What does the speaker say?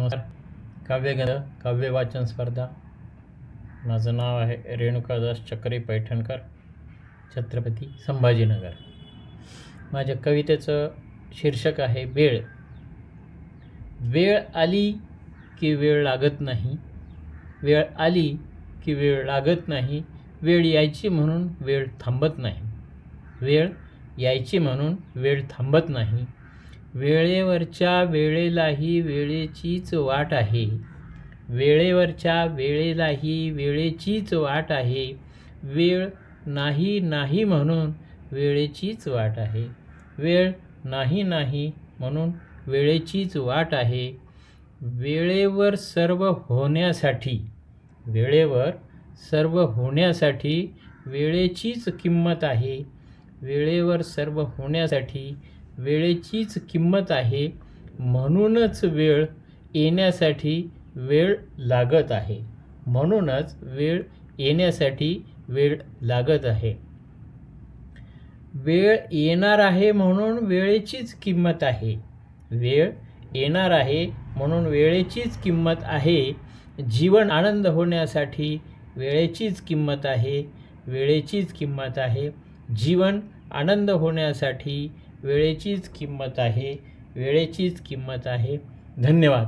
नमस्कार. काव्यगंध काव्य वाचन स्पर्धा. माझं नाव आहे रेणुकादास चक्रे पैठणकर छत्रपती संभाजीनगर. माझ्या कवितेचं शीर्षक आहे वेळ. वेळ आली की वेळ लागत नाही. वेळ आली की वेळ लागत नाही. वेळ यायची म्हणून वेळ थांबत नाही. वेळ यायची म्हणून वेळ थांबत नाही. वेळेवरच्या वेळेलाही वेळेचीच वाट आहे. वेळेवरच्या वेळेलाही वेळेचीच वाट आहे. वेळ नाही नाही म्हणून वेळेचीच वाट आहे. वेळ नाही नाही म्हणून वेळेचीच वाट आहे. वेळेवर सर्व होण्यासाठी वेळेवर सर्व होण्यासाठी वेळेचीच किंमत आहे. वेळेवर सर्व होण्यासाठी वेळेचीच किंमत आहे. म्हणूनच वेळ येण्यासाठी वेळ लागत आहे. म्हणूनच वेळ येण्यासाठी वेळ लागत आहे. वेळ येणार आहे म्हणून वेळेचीच किंमत आहे. वेळ येणार आहे म्हणून वेळेचीच किंमत आहे. जीवन आनंद होण्यासाठी वेळेचीच किंमत आहे. वेळेचीच किंमत आहे. जीवन आनंद होण्यासाठी वेळेचीच किंमत आहे वेळेचीच किंमत आहे. धन्यवाद.